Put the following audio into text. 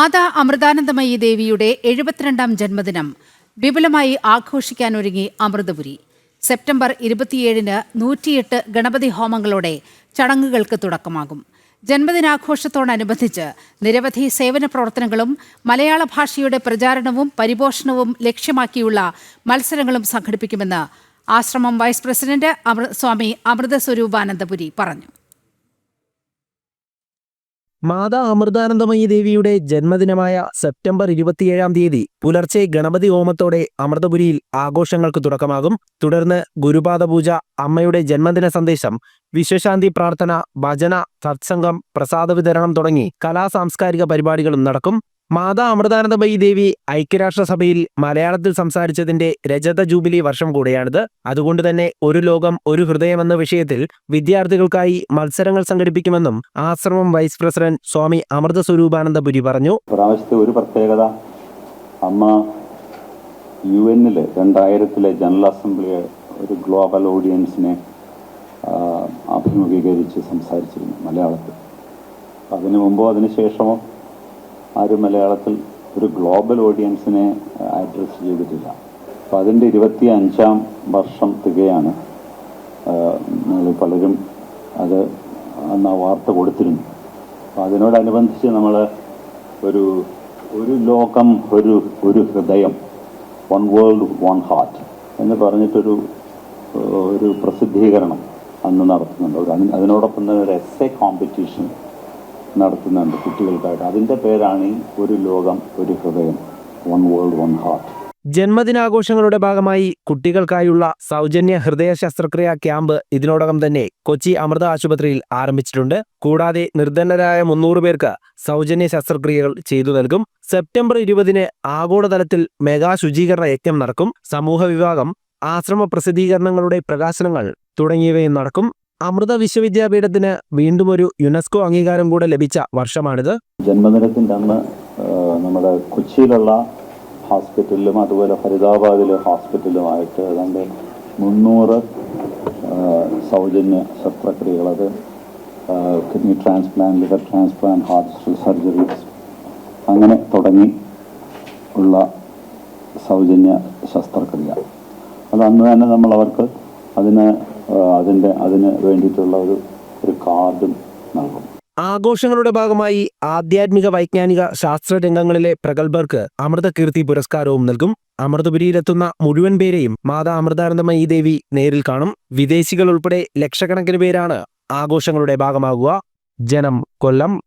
മാതാ അമൃതാനന്ദമയി ദേവിയുടെ എഴുപത്തിരണ്ടാം ജന്മദിനം വിപുലമായി ആഘോഷിക്കാനൊരുങ്ങി അമൃതപുരി. സെപ്റ്റംബർ ഇരുപത്തിയേഴിന് നൂറ്റിയെട്ട് ഗണപതി ഹോമങ്ങളോടെ ചടങ്ങുകൾക്ക് തുടക്കമാകും. ജന്മദിനാഘോഷത്തോടനുബന്ധിച്ച് നിരവധി സേവന പ്രവർത്തനങ്ങളും മലയാള ഭാഷയുടെ പ്രചാരണവും പരിപോഷണവും ലക്ഷ്യമാക്കിയുള്ള മത്സരങ്ങളും സംഘടിപ്പിക്കുമെന്ന് ആശ്രമം വൈസ് പ്രസിഡന്റ് സ്വാമി അമൃത സ്വരൂപാനന്ദപുരി പറഞ്ഞു. മാതാ അമൃതാനന്ദമയി ദേവിയുടെ ജന്മദിനമായ സെപ്റ്റംബർ ഇരുപത്തിയേഴാം തീയതി പുലർച്ചെ ഗണപതി ഹോമത്തോടെ അമൃതപുരിയിൽ ആഘോഷങ്ങൾക്ക് തുടക്കമാകും. തുടർന്ന് ഗുരുപാദ പൂജ അമ്മയുടെ ജന്മദിന സന്ദേശം വിശ്വശാന്തി പ്രാർത്ഥന ഭജന സത്സംഗം പ്രസാദ വിതരണം തുടങ്ങി കലാ സാംസ്കാരിക പരിപാടികളും നടക്കും. മാതാ അമൃതാനന്ദമയി ദേവി ഐക്യരാഷ്ട്രസഭയിൽ മലയാളത്തിൽ സംസാരിച്ചതിന്റെ രജത ജൂബിലി വർഷം കൂടിയാണിത്. അതുകൊണ്ട് തന്നെ ഒരു ലോകം ഒരു ഹൃദയം എന്ന വിഷയത്തിൽ വിദ്യാർത്ഥികൾക്കായി മത്സരങ്ങൾ സംഘടിപ്പിക്കുമെന്നും ആശ്രമം വൈസ് പ്രസിഡന്റ് സ്വാമി അമൃത സ്വരൂപാനന്ദപുരി പറഞ്ഞു ഒരു പ്രത്യേകത അമ്മ യു എന്നിൽ രണ്ടായിരത്തിലെ ജനറൽ അസംബ്ലിയെ ഒരു ഗ്ലോബൽ ഓഡിയൻസിനെ അഭിമുഖീകരിച്ച് സംസാരിച്ചിരുന്നു മലയാളത്തിൽ. അതിനു മുമ്പോ അതിനു ശേഷമോ ആരും മലയാളത്തിൽ ഒരു ഗ്ലോബൽ ഓഡിയൻസിനെ അഡ്രസ്സ് ചെയ്തിട്ടില്ല. അപ്പം അതിന്റെ ഇരുപത്തി അഞ്ചാം വർഷം തികയാണ്. പലരും അത് അന്ന് ആ വാർത്ത കൊടുത്തിരുന്നു. അപ്പം അതിനോടനുബന്ധിച്ച് നമ്മൾ ഒരു ഒരു ലോകം ഒരു ഒരു ഹൃദയം വൺ വേൾഡ് വൺ ഹാർട്ട് എന്ന് പറഞ്ഞിട്ടൊരു ഒരു പ്രസിദ്ധീകരണം അന്ന് നടത്തുന്നുണ്ട്. അതിനോടൊപ്പം തന്നെ ഒരു എസ് എ കോമ്പറ്റീഷൻ നടത്തുന്നുണ്ട് കുട്ടികൾക്കായിട്ട്. അതിന്റെ പേരാണ് ഒരു ലോകം ഒരു ഹൃദയം. വൺ വേൾഡ് വൺ ഹാർട്ട് ജന്മദിനാഘോഷങ്ങളുടെ ഭാഗമായി കുട്ടികൾക്കായുള്ള സൗജന്യ ഹൃദയ ശസ്ത്രക്രിയ ക്യാമ്പ് ഇതിനോടകം തന്നെ കൊച്ചി അമൃത ആശുപത്രിയിൽ ആരംഭിച്ചിട്ടുണ്ട്. കൂടാതെ നിർധനരായ മുന്നൂറ് പേർക്ക് സൗജന്യ ശസ്ത്രക്രിയകൾ ചെയ്തു നൽകും. സെപ്റ്റംബർ ഇരുപതിന് ആഗോളതലത്തിൽ മെഗാ ശുചീകരണ യജ്ഞം നടക്കും. സമൂഹ വിഭാഗം ആശ്രമ പ്രസിദ്ധീകരണങ്ങളുടെ പ്രകാശനങ്ങൾ തുടങ്ങിയവയും നടക്കും. അമൃത വിശ്വവിദ്യാപീഠത്തിന് വീണ്ടും ഒരു യുനെസ്കോ അംഗീകാരം കൂടെ ലഭിച്ച വർഷമാണിത്. ജന്മദിനത്തിന്റെ അന്ന് നമ്മുടെ കൊച്ചിയിലുള്ള ഹോസ്പിറ്റലിലും അതുപോലെ ഫരീദാബാദിലെ ഹോസ്പിറ്റലുമായിട്ട് ഏതാണ്ട് മുന്നൂറ് സൗജന്യ ശസ്ത്രക്രിയകൾ അത് kidney transplant liver transplant heart surgeries അങ്ങനെ തുടങ്ങി ഉള്ള സൗജന്യ ശസ്ത്രക്രിയ. അത് അന്ന് തന്നെ നമ്മൾ അവർക്ക് അതിന് അതിന്റെ അതിന് വേണ്ടിയിട്ടുള്ള ഒരു ഒരു കാർഡും നൽകും. ആഘോഷങ്ങളുടെ ഭാഗമായി ആധ്യാത്മിക വൈജ്ഞാനിക ശാസ്ത്ര രംഗങ്ങളിലെ പ്രഗത്ഭർക്ക് അമൃതകീർത്തി പുരസ്കാരവും നൽകും. അമൃതപുരിയിലെത്തുന്ന മുഴുവൻ പേരെയും മാതാ അമൃതാനന്ദമയി ദേവി നേരിൽ കാണും. വിദേശികൾ ഉൾപ്പെടെ ലക്ഷക്കണക്കിന് പേരാണ് ആഘോഷങ്ങളുടെ ഭാഗമാകുക. ജനം കൊല്ലം.